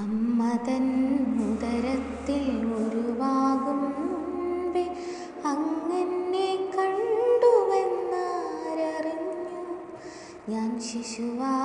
അമ്മ തൻ ഉദരത്തിൽ ഉരുവാകും മുൻപേ അങ്ങനെ കണ്ടുവെന്നാരറിഞ്ഞു. ഞാൻ ശിശുവായിരുന്നപ്പോഴൊക്കെയും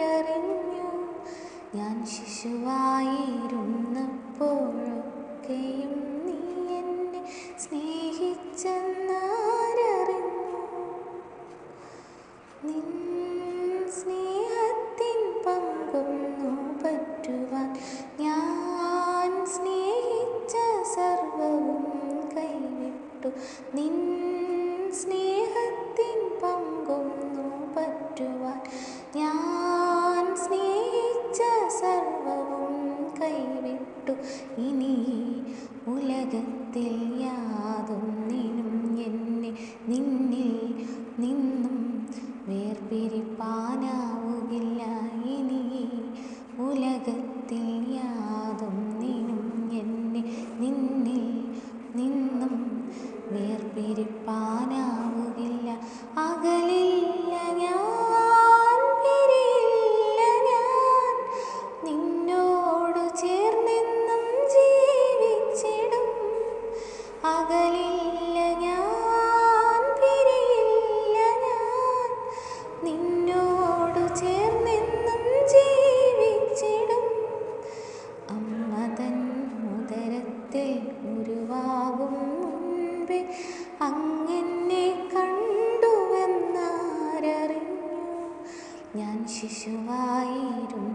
കണ്ടുവെന്നാരറിഞ്ഞു ഞാൻ ശിശുവായിരുന്നപ്പോഴൊക്കെയും കൈവിട്ടു. ഇനി ഉലകത്തിൽ യാതൊന്നിനും എന്നെ നിന്നിൽ നിന്നും വേർപിരിപ്പാനാവുകില്ല ഞാൻ ഞാൻ. നിന്നോട് ജീവിച്ചിടും. അമ്മതൻ ഉരുവാകും അങ്ങനെ കണ്ടുവെന്നാരറിഞ്ഞു. ഞാൻ ശിശുവായിരുന്നപ്പോഴൊക്കെയും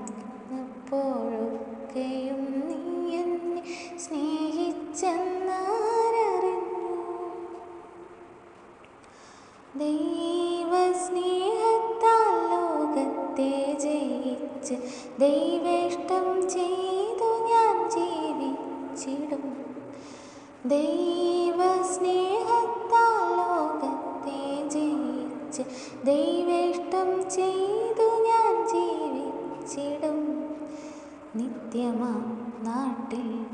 ദൈവസ്നേഹത്താൽ ലോകത്തെ ജയിച്ച് ദൈവേഷ്ടം ചെയ്തു ഞാൻ ജീവിച്ചിടും. ദൈവസ്നേഹത്താൽ ലോകത്തെ ജയിച്ച് ദൈവേഷ്ടം ചെയ്തു ഞാൻ ജീവിച്ചിടും. നിത്യമാം നാട്ടിൽ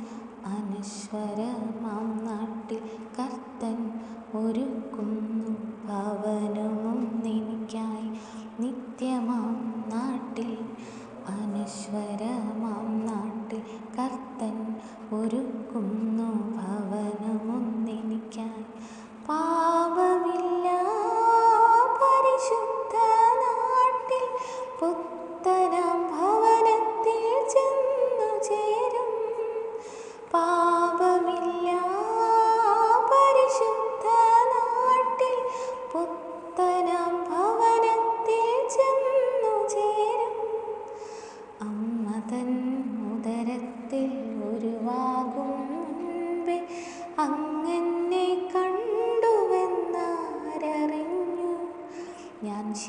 അനശ്വരമാം നാട്ടിൽ കർത്തൻ ഒരുക്കുന്നു ഭവനവും നിനക്കായി നിത്യമാം നാട്ടിൽ അനശ്വരമാം നാട്ടിൽ കർത്തൻ ഒരുക്കുന്നു ഭവനവും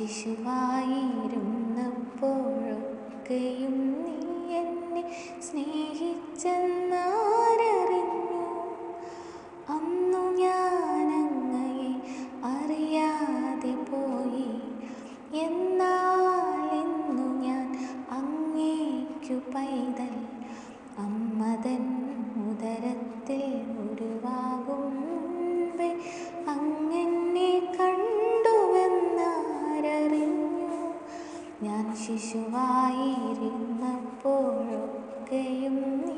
ഞാൻ ശിശുവായിരുന്നപ്പോഴൊക്കെയും നീ